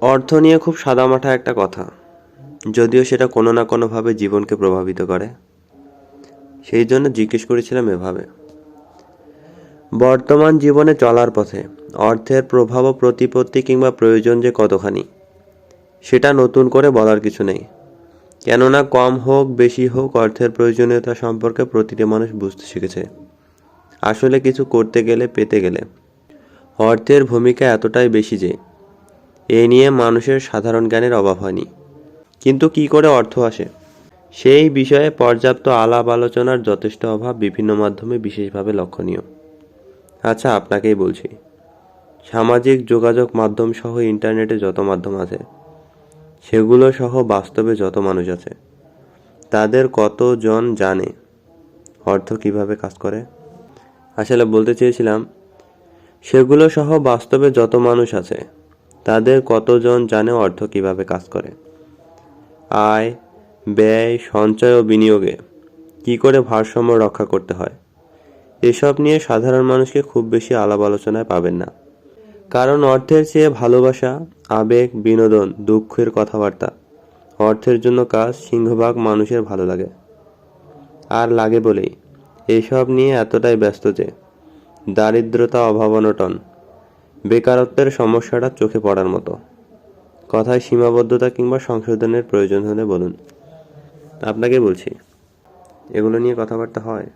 অর্থ নিয়ে খুব সাদামাঠা একটা কথা। যদিও সেটা কোনো না কোনোভাবে জীবনকে প্রভাবিত করে। সেই জন্য জিজ্ঞেস করেছিলাম এভাবে। বর্তমান জীবনে চলার পথে অর্থের প্রভাব ও প্রতিপত্তি কিংবা প্রয়োজন যে কতখানি, সেটা নতুন করে বলার কিছু নেই। কেননা কম হোক, বেশি হোক, অর্থের প্রয়োজনীয়তা সম্পর্কে প্রতিটি মানুষ বুঝতে শিখেছে। আসলে কিছু করতে গেলে, পেতে গেলে অর্থের ভূমিকা এতটাই বেশি যে এ নিয়ে মানুষের সাধারণ জ্ঞানের অভাব হয়নি। কিন্তু কি করে অর্থ আসে? সেই বিষয়ে পর্যাপ্ত আলাপ আলোচনার যথেষ্ট অভাব বিভিন্ন মাধ্যমে বিশেষভাবে লক্ষণীয়। আচ্ছা আপনাকেই বলছি। সামাজিক যোগাযোগ মাধ্যম সহ ইন্টারনেটে যত মাধ্যম আছে, সেগুলো সহ বাস্তবে যত মানুষ আছে, তাদের কতজন জানে অর্থ কীভাবে কাজ করে? আসলে বলতে চেয়েছিলাম, সেগুলো সহ বাস্তবে যত মানুষ আছে তাদের কতজন জানে অর্থ কীভাবে কাজ করে? আয়, ব্যয়, সঞ্চয় ও বিনিয়োগে কি করে ভারসাম্য রক্ষা করতে হয়? এসব নিয়ে সাধারণ মানুষকে খুব বেশি আলাপ আলোচনায় পাবেন না। কারণ অর্থের চেয়ে ভালোবাসা, আবেগ, বিনোদন দুঃখের কথাবার্তা। অর্থের জন্য কাজ সিংহভাগ মানুষের ভালো লাগে। আর লাগে বলেই। এসব নিয়ে এতটাই ব্যস্ত যে, দারিদ্রতা অভাব অনটন। বেকারত্বের সমস্যাটা চোখে পড়ার মতো। কথায় সীমাবদ্ধতা কিংবা সংশোধনের প্রয়োজন হলে বলুন। আপনাকে বলছি, এগুলো নিয়ে কথাবার্তা হয়?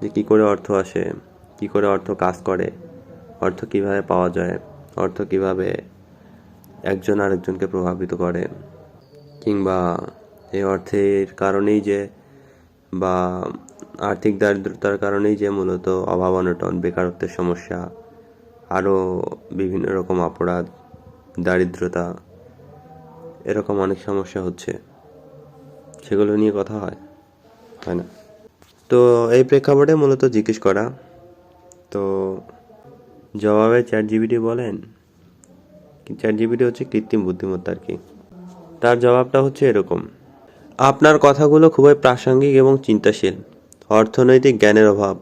যে কী করে অর্থ আসে, কী করে অর্থ কাজ করে, অর্থ কীভাবে পাওয়া যায়, অর্থ কীভাবে একজন আরেকজনকে প্রভাবিত করে, কিংবা এই অর্থের কারণেই যে বা আর্থিক দারিদ্রতার কারণেই যে মূলত অভাব অনটন বেকারত্বের সমস্যা আরও বিভিন্ন রকম অপরাধ, দারিদ্রতা, এরকম অনেক সমস্যা হচ্ছে। সেগুলো নিয়ে কথা হয় হয় না? তো এই প্রেক্ষাপটে মূলত জিজ্ঞেস করা, তো জবাবে চ্যাট জিবিটি বলেন চ্যাট জিবিটি হচ্ছে কৃত্রিম বুদ্ধিমত্তা আর কি। তার জবাবটা হচ্ছে এরকম, আপনার কথাগুলো খুবই প্রাসঙ্গিক এবং চিন্তাশীল। অর্থনৈতিক জ্ঞানের অভাব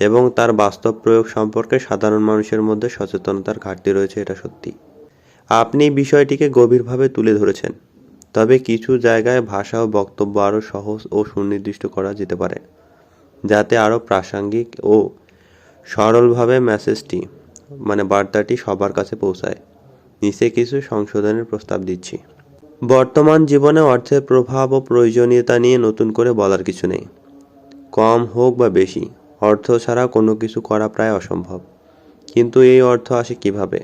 এবং তার বাস্তব প্রয়োগ সম্পর্কে সাধারণ মানুষের মধ্যে সচেতনতার ঘাটতি রয়েছে, এটা সত্যি। আপনি বিষয়টিকে গভীরভাবে তুলে ধরেছেন, তবে কিছু জায়গায় ভাষা ও বক্তব্য আরও সহজ ও সুনির্দিষ্ট করা যেতে পারে, যাতে আরও প্রাসঙ্গিক ও সরলভাবে মেসেজটি মানে বার্তাটি সবার কাছে পৌঁছায়। নিচে কিছু সংশোধনের প্রস্তাব দিচ্ছি। বর্তমান জীবনে অর্থের প্রভাব ও প্রয়োজনীয়তা নিয়ে নতুন করে বলার কিছু নেই। কম হোক বা বেশি অর্থ ছাড়া কোনো কিছু করা প্রায় অসম্ভব। কিন্তু এই অর্থ আসে কীভাবে?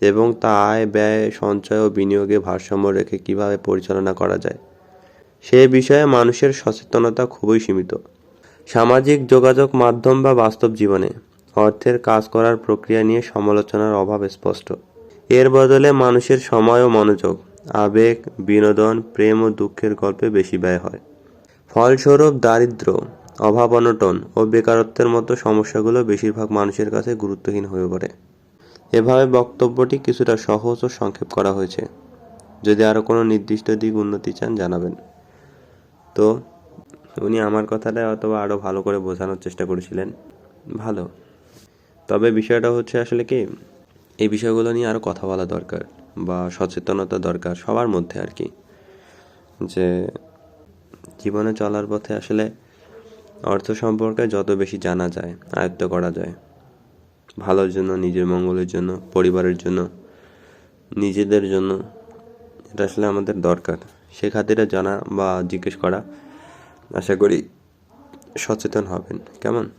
এবং তা আয়, ব্যয়, সঞ্চয় ও বিনিয়োগে ভারসাম্য রেখে কীভাবে পরিচালনা করা যায়? সে বিষয়ে মানুষের সচেতনতা খুবই সীমিত। সামাজিক যোগাযোগ মাধ্যম বা বাস্তব জীবনে অর্থের কাজ করার প্রক্রিয়া নিয়ে সমালোচনার অভাব স্পষ্ট। এর বদলে মানুষের সময় ও মনোযোগ, আবেগ, বিনোদন, প্রেম ও দুঃখের গল্পে বেশি ব্যয় হয়। ফলস্বরূপ দারিদ্র্য অভাব অনটন ও বেকারত্বের মতো সমস্যাগুলো বেশিরভাগ মানুষের কাছে গুরুত্বহীন হয়ে পড়ে। এভাবে বক্তব্যটি কিছুটা সহজ ও সংক্ষেপ করা হয়েছে। যদি আরও কোনো নির্দিষ্ট দিক উন্নতি চান, জানাবেন। তো, উনি আমার কথাটা অথবা আরও ভালো করে বোঝানোর চেষ্টা করেছিলেন। ভালো। তবে বিষয়টা হচ্ছে আসলে কি, এই বিষয়গুলো নিয়ে আরও কথা বলা দরকার বা সচেতনতা দরকার সবার মধ্যে আর কি। যে, জীবনে চলার পথে আসলে অর্থ সম্পর্কে যত বেশি জানা যায়, আয়ত্ত করা যায়। ভালোর জন্য, নিজের মঙ্গলের জন্য, পরিবারের জন্য, নিজেদের জন্য, এটা আসলে আমাদের দরকার। সে খাতিরে জানা বা জিজ্ঞেস করা, আশা করি সচেতন হবেন। কেমন?